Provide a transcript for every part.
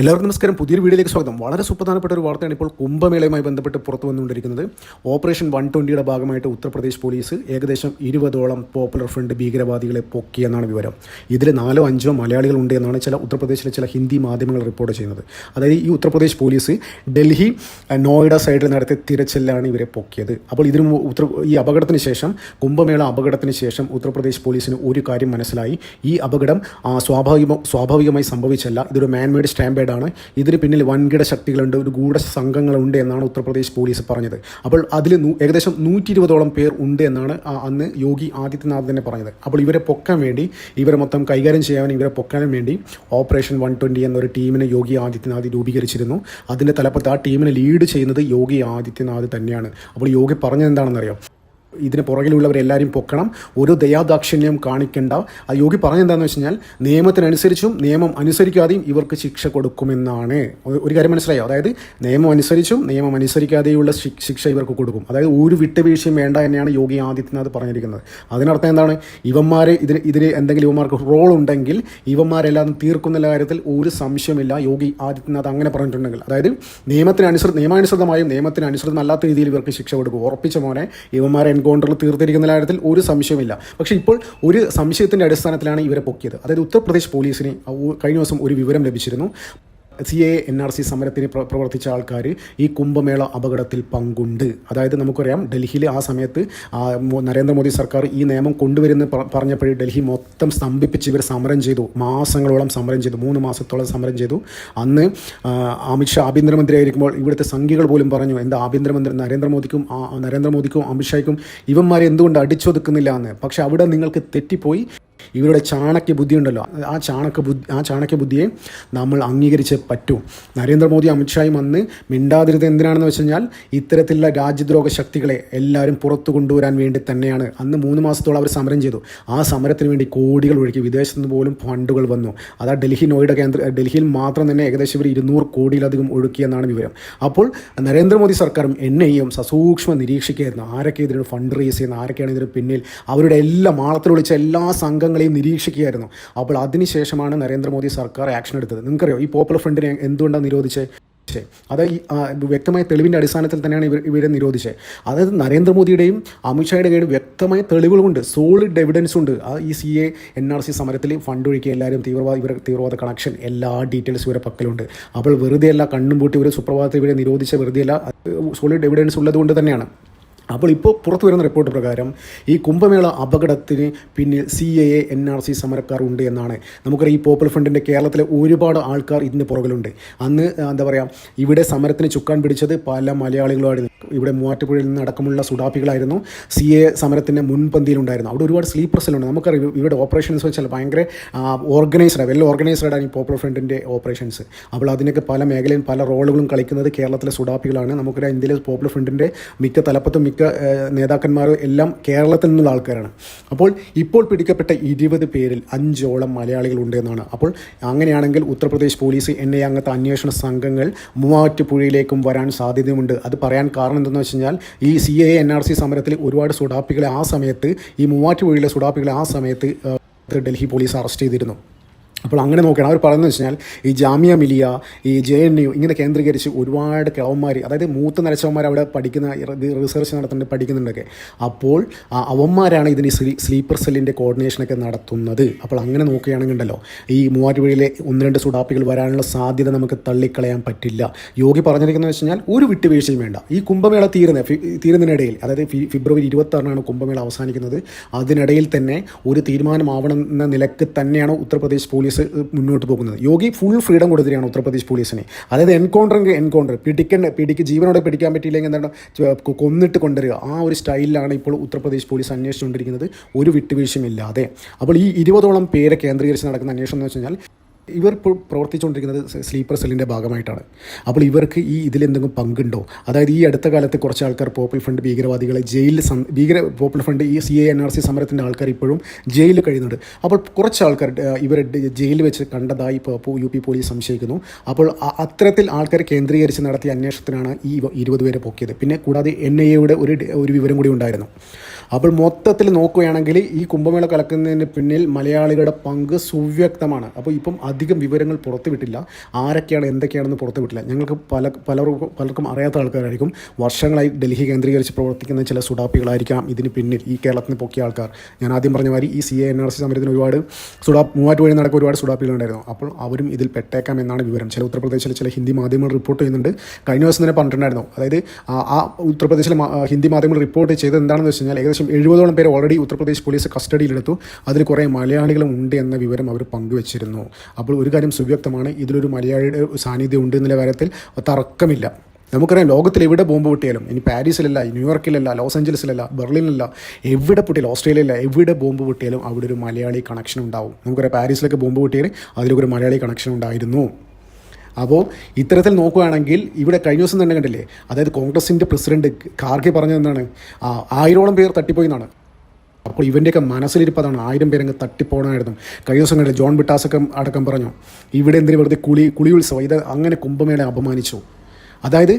എല്ലാവർക്കും നമസ്കാരം. പുതിയൊരു വീഡിയോയിലേക്ക് സ്വാഗതം. വളരെ സുപ്രധാനപ്പെട്ട ഒരു വാർത്തയാണ് ഇപ്പോൾ കുംഭമേളയുമായി ബന്ധപ്പെട്ട് പുറത്തു വന്നുകൊണ്ടിരിക്കുന്നത്. ഓപ്പറേഷൻ വൺ ട്വന്റിയുടെ ഭാഗമായിട്ട് ഉത്തർപ്രദേശ് പോലീസ് ഏകദേശം ഇരുപതോളം പോപ്പുലർ ഫ്രണ്ട് ഭീകരവാദികളെ പൊക്കിയെന്നാണ് വിവരം. ഇതിൽ നാലോ അഞ്ചോ മലയാളികൾ എന്നാണ് ചില ഉത്തർപ്രദേശിലെ ചില ഹിന്ദി മാധ്യമങ്ങൾ റിപ്പോർട്ട് ചെയ്യുന്നത്. അതായത് ഈ ഉത്തർപ്രദേശ് പോലീസ് ഡൽഹി നോയിഡ സൈഡിൽ നടത്തിയ തിരച്ചിലാണ് ഇവരെ പൊക്കിയത്. അപ്പോൾ ഇതിന് ഉത്തർ ഈ അപകടത്തിന് ശേഷം കുംഭമേള അപകടത്തിന് ശേഷം ഉത്തർപ്രദേശ് പോലീസിന് ഒരു കാര്യം മനസ്സിലായി. ഈ അപകടം സ്വാഭാവിക സ്വാഭാവികമായി സംഭവിച്ചല്ല. ഇതൊരു മാൻമെയ്ഡ് സ്റ്റാമ്പേഡാണ് ഇതിന് പിന്നിൽ വൻകിട ശക്തികളുണ്ട് ഒരു ഗൂഢ സംഘങ്ങളുണ്ട് എന്നാണ് ഉത്തർപ്രദേശ് പോലീസ് പറഞ്ഞത്. അപ്പോൾ അതിൽ ഏകദേശം നൂറ്റി ഇരുപതോളം പേർ ഉണ്ട് എന്നാണ് അന്ന് യോഗി ആദിത്യനാഥ് തന്നെ പറഞ്ഞത്. അപ്പോൾ ഇവരെ പൊക്കാൻ വേണ്ടി ഇവരെ മൊത്തം കൈകാര്യം ചെയ്യാൻ ഇവരെ പൊക്കാനും വേണ്ടി ഓപ്പറേഷൻ വൺ ട്വന്റി എന്നൊരു ടീമിനെ യോഗി ആദിത്യനാഥ് രൂപീകരിച്ചിരുന്നു. അതിന്റെ തലപ്പത്ത് ആ ടീമിനെ ലീഡ് ചെയ്യുന്നത് യോഗി ആദിത്യനാഥ് തന്നെയാണ്. അപ്പോൾ യോഗി പറഞ്ഞത് എന്താണെന്നറിയാം? ഇതിന് പുറകിലുള്ളവരെല്ലാവരും പൊക്കണം. ഒരു ദയാദാക്ഷിണ്യം കാണിക്കേണ്ട. ആ യോഗി പറഞ്ഞെന്താണെന്ന് വെച്ച് കഴിഞ്ഞാൽ നിയമത്തിനനുസരിച്ചും നിയമം അനുസരിക്കാതെയും ഇവർക്ക് ശിക്ഷ കൊടുക്കുമെന്നാണ്. ഒരു- കാര്യം മനസ്സിലായോ? അതായത് നിയമം അനുസരിച്ചും നിയമം അനുസരിക്കാതെയുള്ള ശിക്ഷ ഇവർക്ക് കൊടുക്കും. അതായത് ഒരു വിട്ടുവീഴ്ചയും വേണ്ട തന്നെയാണ് യോഗി ആദിത്യനാഥ് പറഞ്ഞിരിക്കുന്നത്. അതിനർത്ഥം എന്താണ്? ഇവന്മാരെ ഇതിന് ഇതിന് എന്തെങ്കിലും ഇവന്മാർക്ക് റോൾ ഉണ്ടെങ്കിൽ ഇവന്മാരെല്ലാം തീർക്കുന്ന കാര്യത്തിൽ ഒരു സംശയമില്ല യോഗി ആദിത്യനാഥ് അങ്ങനെ പറഞ്ഞിട്ടുണ്ടെങ്കിൽ. അതായത് നിയമത്തിനനുസൃത നിയമാനുസൃതമായും നിയമത്തിനനുസൃതമല്ലാത്ത രീതിയിൽ ഇവർക്ക് ശിക്ഷ കൊടുക്കും. ഉറപ്പിച്ച മോനെ ഇവന്മാരെ എൻകൗണ്ടറിൽ തീർത്തിരിക്കുന്ന കാര്യത്തിൽ ഒരു സംശയമില്ല പക്ഷേ ഇപ്പോൾ ഒരു സംശയത്തിന്റെ അടിസ്ഥാനത്തിലാണ് ഇവരെ പൊക്കിയത്. അതായത് ഉത്തർപ്രദേശ് പോലീസിന് കഴിഞ്ഞ ദിവസം ഒരു വിവരം ലഭിച്ചിരുന്നു. C A N R C സമരത്തിന് പ്ര- പ്രവർത്തിച്ച ആൾക്കാർ ഈ കുംഭമേള അപകടത്തിൽ പങ്കുണ്ട്. അതായത് നമുക്കറിയാം ഡൽഹിയിൽ ആ സമയത്ത് നരേന്ദ്രമോദി സർക്കാർ ഈ നിയമം കൊണ്ടുവരുന്ന പറഞ്ഞപ്പോൾ ഡൽഹി മൊത്തം സ്തംഭിപ്പിച്ച് ഇവർ സമരം ചെയ്തു. മാസങ്ങളോളം സമരം ചെയ്തു. മൂന്ന് മാസത്തോളം സമരം ചെയ്തു. അന്ന് അമിത്ഷാ ആഭ്യന്തരമന്ത്രി ആയിരിക്കുമ്പോൾ ഇവിടുത്തെ സംഘികൾ പോലും പറഞ്ഞു എന്താ ആഭ്യന്തരമന്ത്രി നരേന്ദ്രമോദിക്കും നരേന്ദ്രമോദിക്കും അമിത്ഷായ്ക്കും ഇവന്മാരെ എന്തുകൊണ്ട് അടിച്ചൊതുക്കുന്നില്ല എന്ന് പക്ഷെ അവിടെ നിങ്ങൾക്ക് തെറ്റിപ്പോയി. ഇവരുടെ ചാണക്യ ബുദ്ധി ഉണ്ടല്ലോ ആ ചാണക്യ ബുദ്ധി ആ ചാണക്യ ബുദ്ധിയെ നമ്മൾ അംഗീകരിച്ച് പറ്റൂ. നരേന്ദ്രമോദി അമിത്ഷായും അന്ന് മിണ്ടാതിരുന്നത് എന്തിനാണെന്ന് വെച്ച് കഴിഞ്ഞാൽ ഇത്തരത്തിലുള്ള രാജ്യദ്രോഹ ശക്തികളെ എല്ലാവരും പുറത്തു കൊണ്ടുവരാൻ വേണ്ടി തന്നെയാണ്. അന്ന് മൂന്ന് മാസത്തോളം അവർ സമരം ചെയ്തു. ആ സമരത്തിന് വേണ്ടി കോടികൾ ഒഴുക്കി. വിദേശത്ത് നിന്ന് പോലും ഫണ്ടുകൾ വന്നു. അതാ ഡൽഹി നോയിഡ കേന്ദ്ര ഡൽഹിയിൽ മാത്രം തന്നെ ഏകദേശം ഇവർ ഇരുന്നൂറ് കോടിയിലധികം ഒഴുക്കിയെന്നാണ് വിവരം. അപ്പോൾ നരേന്ദ്രമോദി സർക്കാരും എൻ ഐയും സസൂക്ഷ്മ നിരീക്ഷിക്കുകയായിരുന്നു ആരൊക്കെ ഇതിന് ഫണ്ട് റേസ് ചെയ്യുന്ന ആരൊക്കെയാണ് ഇതിന് പിന്നിൽ? അവരുടെ എല്ലാ മാളത്തിൽ വിളിച്ച എല്ലാ സംഘങ്ങളെയും നിരീക്ഷിക്കുകയായിരുന്നു. അപ്പോൾ അതിനുശേഷമാണ് നരേന്ദ്രമോദി സർക്കാർ ആക്ഷൻ എടുത്തത്. നിങ്ങൾക്കറിയോ ഈ പോപ്പുലർ ഫ്രണ്ടിനെ എന്തുകൊണ്ടാണ് നിരോധിച്ചത് അത് ഈ വ്യക്തമായ തെളിവിന്റെ അടിസ്ഥാനത്തിൽ തന്നെയാണ് ഇവർ ഇവരെ നിരോധിച്ചത് അതായത് നരേന്ദ്രമോദിയുടെയും അമിത്ഷായുടെയും വ്യക്തമായ തെളിവുകളുണ്ട്. സോളിഡ് എവിഡൻസ് ഉണ്ട്. ആ ഈ C A N R C സമരത്തിൽ ഫണ്ട് ഒഴുക്കി എല്ലാവരും തീവ്രവാദ ഇവർ തീവ്രവാദ കണക്ഷൻ എല്ലാ ഡീറ്റെയിൽസും ഇവരെ പക്കലുണ്ട്. അപ്പോൾ വെറുതെയല്ല കണ്ണും പൂട്ടി ഒരു സുപ്രഭാതത്തിൽ ഇവരെ നിരോധിച്ച വെറുതെയല്ല സോളിഡ് എവിഡൻസ് ഉള്ളതുകൊണ്ട് തന്നെയാണ്. അപ്പോൾ ഇപ്പോൾ പുറത്തു വരുന്ന റിപ്പോർട്ട് പ്രകാരം ഈ കുംഭമേള അപകടത്തിന് പിന്നിൽ C A A N R C സമരക്കാർ ഉണ്ട് എന്നാണ്. നമുക്കറിയാം ഈ പോപ്പുലർ ഫ്രണ്ടിന്റെ കേരളത്തിലെ ഒരുപാട് ആൾക്കാർ ഇതിന്റെ പുറകിലുണ്ട്. അന്ന് എന്താ പറയുക ഇവിടെ സമരത്തിന് ചുക്കാൻ പിടിച്ചത് പല മലയാളികളുമായിരുന്നു ഇവിടെ മൂവാറ്റുപുഴയിൽ നിന്ന് അടക്കമുള്ള സുഡാപ്പികളായിരുന്നു. സി എ സമരത്തിന്റെ മുൻപന്തിയിലുണ്ടായിരുന്നു. അവിടെ ഒരുപാട് സ്ലീപ്പർ സെല്ലുണ്ട് നമുക്കറിയാം ഇവിടെ ഓപ്പറേഷൻസ് വെച്ചാൽ ഭയങ്കര ഓർഗനൈസ്ഡ് വെൽ ഓർഗനൈസ്ഡ് ആണ് ഈ പോപ്പുലർ ഫ്രണ്ടിന്റെ ഓപ്പറേഷൻസ് അപ്പോൾ അതിനൊക്കെ പല മേഖലയും പല റോളുകളും കളിക്കുന്നത് കേരളത്തിലെ സുഡാപ്പികളാണ്. നമുക്കറിയാം ഇന്ത്യയിലെ പോപ്പുലർ ഫ്രണ്ടിന്റെ മിക്ക തലപ്പത്തും മിക്ക നേതാക്കന്മാരും എല്ലാം കേരളത്തിൽ നിന്നുള്ള ആൾക്കാരാണ്. അപ്പോൾ ഇപ്പോൾ പിടിക്കപ്പെട്ട ഇരുപത് പേരിൽ അഞ്ചോളം മലയാളികളുണ്ട് എന്നാണ് അപ്പോൾ അങ്ങനെയാണെങ്കിൽ ഉത്തർപ്രദേശ് പോലീസ് എൻ ഐ അങ്ങനത്തെ അന്വേഷണ സംഘങ്ങൾ മൂവാറ്റുപുഴയിലേക്കും വരാൻ സാധ്യതയുണ്ട്. അത് പറയാൻ കാരണം എന്തെന്ന് വെച്ച് കഴിഞ്ഞാൽ ഈ C A N R C സമരത്തിൽ ഒരുപാട് സുഡാപ്പികളെ ആ സമയത്ത് ഈ മൂവാറ്റുപുഴയിലെ സുഡാപ്പികളെ ആ സമയത്ത് ഡൽഹി പോലീസ് അറസ്റ്റ് ചെയ്തിരുന്നു. അപ്പോൾ അങ്ങനെ നോക്കണം അവർ പറയുന്നത് വെച്ച് കഴിഞ്ഞാൽ ഈ ജാമ്യ മിലിയ ഈ ജെ എൻ യു ഇങ്ങനെ കേന്ദ്രീകരിച്ച് ഒരുപാട് കിളവന്മാർ അതായത് മൂത്ത നരച്ചവന്മാർ അവിടെ പഠിക്കുന്ന റിസർച്ച് നടത്തുന്നുണ്ട് പഠിക്കുന്നുണ്ടൊക്കെ. അപ്പോൾ അവന്മാരാണ് ഇതിന് സ്ലീ സ്ലീപ്പർ സെല്ലിന്റെ കോർഡിനേഷനൊക്കെ നടത്തുന്നത്. അപ്പോൾ അങ്ങനെ നോക്കുകയാണെങ്കിൽ ഉണ്ടല്ലോ ഈ മൂവാറ്റുപുഴയിലെ ഒന്ന് രണ്ട് സുഡാപ്പികൾ വരാനുള്ള സാധ്യത നമുക്ക് തള്ളിക്കളയാൻ പറ്റില്ല. യോഗി പറഞ്ഞിരിക്കുന്നത് വെച്ച് കഴിഞ്ഞാൽ ഒരു വിട്ടുവീഴ്ചയും വേണ്ട. ഈ കുംഭമേള തീരുന്ന തീരുന്നതിനിടയിൽ അതായത് ഫെബ്രുവരി ഇരുപത്താറിനാണ് കുംഭമേള അവസാനിക്കുന്നത്. അതിനിടയിൽ തന്നെ ഒരു തീരുമാനമാവണം എന്ന നിലയ്ക്ക് തന്നെയാണ് ഉത്തർപ്രദേശ് പോലീസ് മുന്നോട്ട് പോകുന്നത്. യോഗി ഫുൾ ഫ്രീഡം കൊടുത്തിരിക്കുകയാണ് ഉത്തർപ്രദേശ് പോലീസിനെ. അതായത് എൻകൗണ്ടറിങ് എൻകൗണ്ടർ പിടിക്കേണ്ട പിടിക്ക് ജീവനോടെ പിടിക്കാൻ പറ്റിയില്ലെങ്കിൽ എന്താണ് കൊന്നിട്ട് കൊണ്ടുവരിക. ആ ഒരു സ്റ്റൈലിലാണ് ഇപ്പോൾ ഉത്തർപ്രദേശ് പോലീസ് അന്വേഷിച്ചുകൊണ്ടിരിക്കുന്നത്. ഒരു വിട്ടുവീഴ്ചയും ഇല്ലാതെ അപ്പോൾ ഈ ഇരുപതോളം പേരെ കേന്ദ്രീകരിച്ച് നടക്കുന്ന അന്വേഷണം എന്ന് വെച്ച് കഴിഞ്ഞാൽ ഇവർ പ്രവർത്തിച്ചുകൊണ്ടിരിക്കുന്നത് സ്ലീപ്പർ സെല്ലിന്റെ ഭാഗമായിട്ടാണ്. അപ്പോൾ ഇവർക്ക് ഈ ഇതിലെന്തെങ്കിലും പങ്കുണ്ടോ? അതായത് ഈ അടുത്ത കാലത്ത് കുറച്ച് ആൾക്കാർ പോപ്പുലർ ഫ്രണ്ട് ഭീകരവാദികളെ ജയിലിൽ ഭീകര പോപ്പുലർ ഫ്രണ്ട് ഈ C A N R C സമരത്തിന്റെ ആൾക്കാർ ഇപ്പോഴും ജയിലിൽ കഴിയുന്നുണ്ട്. അപ്പോൾ കുറച്ച് ആൾക്കാർ ഇവർ ജയിലിൽ വെച്ച് കണ്ടതായി ഇപ്പോൾ യു പി പോലീസ് സംശയിക്കുന്നു. അപ്പോൾ അത്തരത്തിൽ ആൾക്കാർ കേന്ദ്രീകരിച്ച് നടത്തിയ അന്വേഷണത്തിനാണ് ഈ ഇരുപത് പേരെ പൊക്കിയത്. പിന്നെ കൂടാതെ എൻ ഐ എയുടെ ഒരു ഒരു വിവരം കൂടി ഉണ്ടായിരുന്നു. അപ്പോൾ മൊത്തത്തിൽ നോക്കുകയാണെങ്കിൽ ഈ കുംഭമേള കലക്കുന്നതിന് പിന്നിൽ മലയാളികളുടെ പങ്ക് സുവ്യക്തമാണ്. അപ്പോൾ ഇപ്പം അധികം വിവരങ്ങൾ പുറത്തുവിട്ടില്ല. ആരൊക്കെയാണ് എന്തൊക്കെയാണെന്ന് പുറത്തുവിട്ടില്ല. ഞങ്ങൾക്ക് പല പലർക്കും പലർക്കും അറിയാത്ത ആൾക്കാരായിരിക്കും. വർഷങ്ങളായി ഡൽഹി കേന്ദ്രീകരിച്ച് പ്രവർത്തിക്കുന്ന ചില സുഡാപ്പികളായിരിക്കാം ഇതിന് പിന്നിൽ ഈ കേരളത്തിന് പൊക്കിയ ആൾക്കാർ. ഞാൻ ആദ്യം പറഞ്ഞ മാതിരി ഈ C A N R C സമരത്തിന് ഒരുപാട് സുഡാപ്പ് മൂവാറ്റ് വഴി നടക്കുന്ന ഒരുപാട് സുഡാപ്പികളുണ്ടായിരുന്നു. അപ്പോൾ അവരും ഇതിൽ പെട്ടേക്കാം എന്നാണ് വിവരം. ചില ഉത്തർപ്രദേശിലെ ചില ഹിന്ദി മാധ്യമങ്ങൾ റിപ്പോർട്ട് ചെയ്യുന്നുണ്ട്. കഴിഞ്ഞ ദിവസം തന്നെ പറഞ്ഞിട്ടുണ്ടായിരുന്നു. അതായത് ആ ഉത്തർപ്രദേശിലെ ഹിന്ദി മാധ്യമങ്ങൾ റിപ്പോർട്ട് ചെയ്തത് എന്താണെന്ന് വെച്ച് കഴിഞ്ഞാൽ ഏകദേശം എഴുപതോളം പേര് ഓൾറെഡി ഉത്തർപ്രദേശ് പോലീസ് കസ്റ്റഡിയിലെടുത്തു. അതിൽ കുറേ മലയാളികളും ഉണ്ട് എന്ന വിവരം അവർ പങ്കുവച്ചിരുന്നു. അപ്പോൾ ഒരു കാര്യം സുവ്യക്തമാണ്. ഇതിലൊരു മലയാളിയുടെ സാന്നിധ്യം ഉണ്ട് എന്നുള്ള കാര്യത്തിൽ തർക്കമില്ല. നമുക്കറിയാം ലോകത്തിൽ എവിടെ ബോംബ് പൊട്ടിയാലും ഇനി പാരീസിലല്ല ന്യൂയോർക്കിലല്ല ലോസ് ഏഞ്ചൽസിലല്ല ബെർലിനിലല്ല എവിടെ പൊട്ടിയാലും ഓസ്ട്രേലിയയിലല്ല എവിടെ ബോംബ് പൊട്ടിയാലും അവിടെ ഒരു മലയാളി കണക്ഷൻ ഉണ്ടാവും. നമുക്കറിയാം പാരീസിലൊക്കെ ബോംബ് പൊട്ടിയാൽ ഒരു മലയാളി കണക്ഷൻ ഉണ്ടായിരുന്നു. അപ്പോൾ ഇത്തരത്തിൽ നോക്കുകയാണെങ്കിൽ ഇവിടെ കഴിഞ്ഞ ദിവസം തന്നെ കണ്ടില്ലേ? അതായത് കോൺഗ്രസിന്റെ പ്രസിഡന്റ് ഖാർഗെ പറഞ്ഞത് എന്താണ്? ആ, ആയിരോളം പേർ തട്ടിപ്പോയി എന്നാണ്. അപ്പോൾ ഇവന്റെയൊക്കെ മനസ്സിലിരിപ്പതാണ്. ആയിരം പേരങ്ങ് തട്ടിപ്പോണമായിരുന്നു കഴിഞ്ഞ ദിവസം കണ്ടില്ലേ? ജോൺ ബിട്ടാസൊക്കെ അടക്കം പറഞ്ഞു. ഇവിടെ എന്തിനു വെറുതെ കുളി കുളി ഉത്സവം? ഇത് അങ്ങനെ കുംഭമേള അപമാനിച്ചു. അതായത്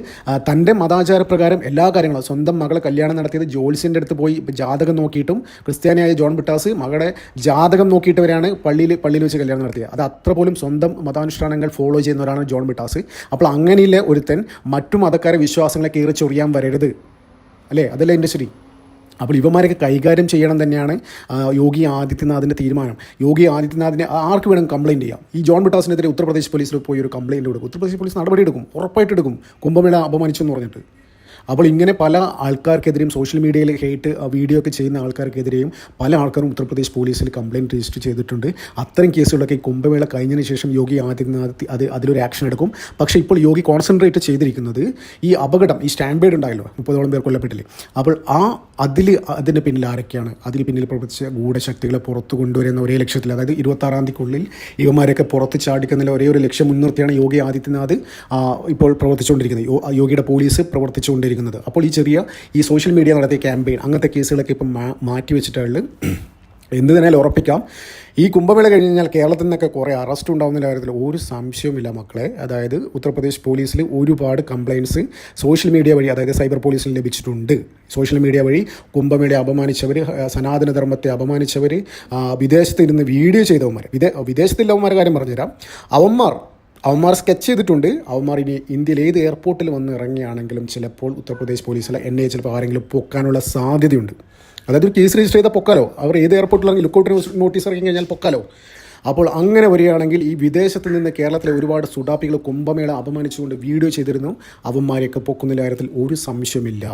തന്റെ മതാചാരപ്രകാരം എല്ലാ കാര്യങ്ങളും സ്വന്തം മകളെ കല്യാണം നടത്തിയത് ജോൽസിന്റെ അടുത്ത് പോയി ജാതകം നോക്കിയിട്ടും ക്രിസ്ത്യാനിയായ ജോൺ ബിട്ടാസ് മകളെ ജാതകം നോക്കിയിട്ട് വരെയാണ് പള്ളിയിൽ പള്ളിയിൽ വെച്ച് കല്യാണം നടത്തിയത്. അത് അത്ര പോലും സ്വന്തം മതാനുഷ്ഠാനങ്ങൾ ഫോളോ ചെയ്യുന്നവരാണ് ജോൺ ബിട്ടാസ്. അപ്പോൾ അങ്ങനെയുള്ള ഒരുത്തൻ മറ്റു മതക്കാരെ വിശ്വാസങ്ങളെ കീറിച്ചൊറിയാൻ ചൊറിയാൻ വരരുത്? അല്ലേ? അതല്ലേ എന്റെ ശരി? അപ്പോൾ ഇവന്മാരൊക്കെ കൈകാര്യം ചെയ്യണം തന്നെയാണ് യോഗി ആദിത്യനാഥിന്റെ തീരുമാനം. യോഗി ആദിത്യനാഥിനെ ആർക്ക് വേണം കംപ്ലയിന്റ് ചെയ്യാം. ഈ ജോൺ ബിട്ടാസിനെതിരെ ഉത്തർപ്രദേശ് പോലീസിൽ പോയി ഒരു കംപ്ലയിന്റ് കൊടുക്കും ഉത്തർപ്രദേശ് പോലീസ് നടപടിയെടുക്കും ഉറപ്പായിട്ട് എടുക്കും. കുംഭമേള അപമാനിച്ചെന്ന് പറഞ്ഞിട്ട്. അപ്പോൾ ഇങ്ങനെ പല ആൾക്കാർക്കെതിരെയും സോഷ്യൽ മീഡിയയിൽ ഹേറ്റ് വീഡിയോ ഒക്കെ ചെയ്യുന്ന ആൾക്കാർക്കെതിരെയും പല ആൾക്കാരും ഉത്തർപ്രദേശ് പോലീസിൽ കംപ്ലയിന്റ് രജിസ്റ്റർ ചെയ്തിട്ടുണ്ട്. അത്തരം കേസുകളൊക്കെ കുംഭമേള കഴിഞ്ഞതിന് ശേഷം യോഗി ആദിത്യനാഥ് അത് അതിലൊരു ആക്ഷൻ എടുക്കും. പക്ഷേ ഇപ്പോൾ യോഗി കോൺസെൻട്രേറ്റ് ചെയ്തിരിക്കുന്നത് ഈ അപകടം ഈ സ്റ്റാൻഡ് ബൈഡ് ഉണ്ടായല്ലോ മുപ്പതോളം പേർ കൊല്ലപ്പെട്ടില്ലേ? അപ്പോൾ ആ അതിൽ അതിന്റെ പിന്നിൽ ആരൊക്കെയാണ്? അതിൽ പിന്നിൽ പ്രവർത്തിച്ച ഗൂഢശക്തികളെ പുറത്തു കൊണ്ടുവരുന്ന ഒരേ ലക്ഷ്യത്തിൽ അതായത് ഇരുപത്താറാം തീയതിക്കുള്ളിൽ ഇവന്മാരെയൊക്കെ പുറത്ത് ചാടിക്കുന്നതിൽ ഒരേ ഒരു ലക്ഷ്യം മുൻനിർത്തിയാണ് യോഗി ആദിത്യനാഥ് ഇപ്പോൾ പ്രവർത്തിച്ചുകൊണ്ടിരിക്കുന്നത്. യോഗിയുടെ പോലീസ് പ്രവർത്തിച്ചുകൊണ്ടിരിക്കുന്നത്. അപ്പോൾ ഈ ചെറിയ ഈ സോഷ്യൽ മീഡിയ നടത്തിയ ക്യാമ്പയിൻ അങ്ങനത്തെ കേസുകളൊക്കെ ഇപ്പം മാറ്റി വെച്ചിട്ടുള്ളത് എന്ത് തന്നെയാലും ഉറപ്പിക്കാം. ഈ കുംഭമേള കഴിഞ്ഞ് കഴിഞ്ഞാൽ കേരളത്തിൽ നിന്നൊക്കെ കുറേ അറസ്റ്റ് ഉണ്ടാകുന്ന കാര്യത്തിൽ ഒരു സംശയവുമില്ല മക്കളെ. അതായത് ഉത്തർപ്രദേശ് പോലീസിൽ ഒരുപാട് കംപ്ലയിൻസ് സോഷ്യൽ മീഡിയ വഴി അതായത് സൈബർ പോലീസിൽ ലഭിച്ചിട്ടുണ്ട്. സോഷ്യൽ മീഡിയ വഴി കുംഭമേളയെ അപമാനിച്ചവർ സനാതനധർമ്മത്തെ അപമാനിച്ചവർ വിദേശത്ത് ഇരുന്ന് വീഡിയോ ചെയ്തവന്മാർ വിദേ വിദേശത്തുള്ളവന്മാരുടെ കാര്യം പറഞ്ഞുതരാം. അവന്മാർ അവന്മാർ സ്കെച്ച് ചെയ്തിട്ടുണ്ട്. അവന്മാർ ഇനി ഇന്ത്യയിൽ ഏത് എയർപോർട്ടിൽ വന്ന് ഇറങ്ങിയാണെങ്കിലും ചിലപ്പോൾ ഉത്തർപ്രദേശ് പോലീസിലെ എൻ ഐ ചിലപ്പോൾ ആരെങ്കിലും പൊക്കാനുള്ള സാധ്യതയുണ്ട്. അതായത് ഒരു കേസ് രജിസ്റ്റർ ചെയ്താൽ പൊക്കാലോ? അവർ ഏത് എയർപോർട്ടിൽ ഇറങ്ങി ലുക്കൗട്ട് നോട്ടീസ് ഇറങ്ങി കഴിഞ്ഞാൽ പൊക്കാലോ? അപ്പോൾ അങ്ങനെ വരികയാണെങ്കിൽ ഈ വിദേശത്ത് നിന്ന് കേരളത്തിലെ ഒരുപാട് സുഡാപ്പികൾ കുംഭമേള അപമാനിച്ചുകൊണ്ട് വീഡിയോ ചെയ്തിരുന്നു. അവന്മാരെയൊക്കെ പൊക്കുന്ന കാര്യത്തിൽ ഒരു സംശയമില്ല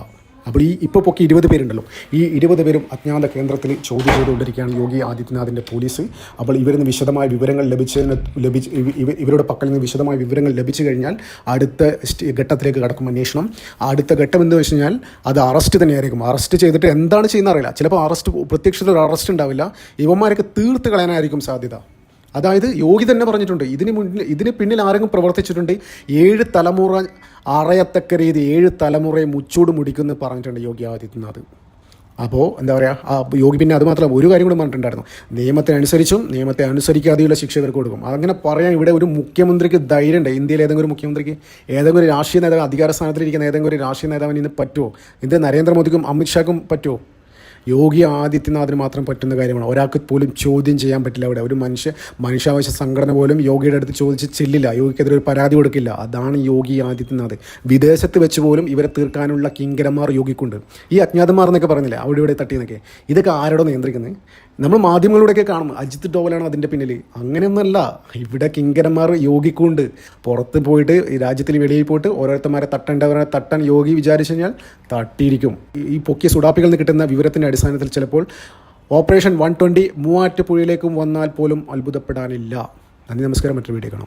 അപ്പോൾ ഈ ഇപ്പോൾ പൊക്കി ഇരുപത് പേരുണ്ടല്ലോ. ഈ ഇരുപത് പേരും അജ്ഞാത കേന്ദ്രത്തിൽ ചോദ്യം ചെയ്തുകൊണ്ടിരിക്കുകയാണ് യോഗി ആദിത്യനാഥിന്റെ പോലീസ്. അപ്പോൾ ഇവരിൽ നിന്ന് വിശദമായ വിവരങ്ങൾ ലഭിച്ചതിന് ലഭിച്ച് ഇവ- ഇവ- ഇവരുടെ പക്കൽ നിന്ന് വിശദമായ വിവരങ്ങൾ ലഭിച്ചു കഴിഞ്ഞാൽ അടുത്ത ഘട്ടത്തിലേക്ക് കടക്കും അന്വേഷണം. അടുത്ത ഘട്ടം എന്ന് വെച്ച് കഴിഞ്ഞാൽ അത് അറസ്റ്റ് തന്നെയായിരിക്കും. അറസ്റ്റ് ചെയ്തിട്ട് എന്താണ് ചെയ്യുന്ന അറിയില്ല ചിലപ്പോൾ അറസ്റ്റ് പ്രത്യക്ഷത്തിൽ ഒരു അറസ്റ്റ് ഉണ്ടാവില്ല. ഇവന്മാരൊക്കെ തീർത്ത് കളയാനായിരിക്കും സാധ്യത. അതായത് യോഗി തന്നെ പറഞ്ഞിട്ടുണ്ട്. ഇതിന് മുന്നിൽ ഇതിന് പിന്നിൽ ആരെങ്കിലും പ്രവർത്തിച്ചിട്ടുണ്ട്? ഏഴ് തലമുറ അറയത്തക്ക രീതി ഏഴ് തലമുറയെ മുച്ചൂട് മുടിക്കുന്നു പറഞ്ഞിട്ടുണ്ട് യോഗി ആദിത്യനാഥ്. അപ്പോൾ എന്താ പറയുക ആ യോഗി പിന്നെ അത് മാത്രമല്ല ഒരു കാര്യം കൂടി പറഞ്ഞിട്ടുണ്ടായിരുന്നു. നിയമത്തെ അനുസരിച്ചും നിയമത്തെ അനുസരിക്കാതെയുള്ള ശിക്ഷ ഇവർക്ക് കൊടുക്കും. അങ്ങനെ പറയാൻ ഇവിടെ ഒരു മുഖ്യമന്ത്രിക്ക് ധൈര്യമുണ്ട്. ഇന്ത്യയിൽ ഏതെങ്കിലും ഒരു മുഖ്യമന്ത്രിക്ക് ഏതെങ്കിലും ഒരു രാഷ്ട്രീയ നേതാവ് അധികാര സ്ഥാനത്തിലിരിക്കുന്ന ഏതെങ്കിലും ഒരു രാഷ്ട്രീയ നേതാവിന് ഇന്ന് പറ്റുമോ? ഇത് നരേന്ദ്രമോദിക്കും അമിത്ഷാക്കും പറ്റുമോ? യോഗി ആദിത്യനാഥിന് മാത്രം പറ്റുന്ന കാര്യമാണ്. ഒരാൾക്ക് പോലും ചോദ്യം ചെയ്യാൻ പറ്റില്ല അവിടെ. ഒരു മനുഷ്യ മനുഷ്യാവശ്യ സംഘടന പോലും യോഗിയുടെ അടുത്ത് ചോദിച്ച് ചെല്ലില്ല. യോഗിക്കെതിരെ ഒരു പരാതി കൊടുക്കില്ല. അതാണ് യോഗി ആദിത്യനാഥ്. വിദേശത്ത് വെച്ച് പോലും ഇവരെ തീർക്കാനുള്ള കിങ്കരന്മാർ യോഗിക്കുണ്ട്. ഈ അജ്ഞാതന്മാർ എന്നൊക്കെ പറഞ്ഞില്ല? അവിടെ ഇവിടെ തട്ടിയെന്നൊക്കെ ഇതൊക്കെ ആരോടോ നിയന്ത്രിക്കുന്നത് നമ്മൾ മാധ്യമങ്ങളിലൂടെയൊക്കെ കാണും അജിത് ഡോവലാണ് അതിന്റെ പിന്നിൽ അങ്ങനെയൊന്നല്ല. ഇവിടെ കിങ്കരന്മാർ യോഗിക്കുണ്ട് പുറത്ത് പോയിട്ട് രാജ്യത്തിൽ വെളിയിൽ പോയിട്ട് ഓരോരുത്തന്മാരെ തട്ടേണ്ടവരെ തട്ടാൻ യോഗി വിചാരിച്ചു കഴിഞ്ഞാൽ തട്ടിയിരിക്കും. ഈ- ഈ പൊക്കിയ സുഡാപ്പികളിൽ നിന്ന് കിട്ടുന്ന വിവരത്തിന്റെ അടിസ്ഥാനത്തിൽ ചിലപ്പോൾ ഓപ്പറേഷൻ വൺ ട്വന്റി മൂവാറ്റുപുഴയിലേക്കും വന്നാൽ പോലും അത്ഭുതപ്പെടാനില്ല. നന്ദി നമസ്കാരം. മറ്റൊരു വീഡിയോ കാണാം.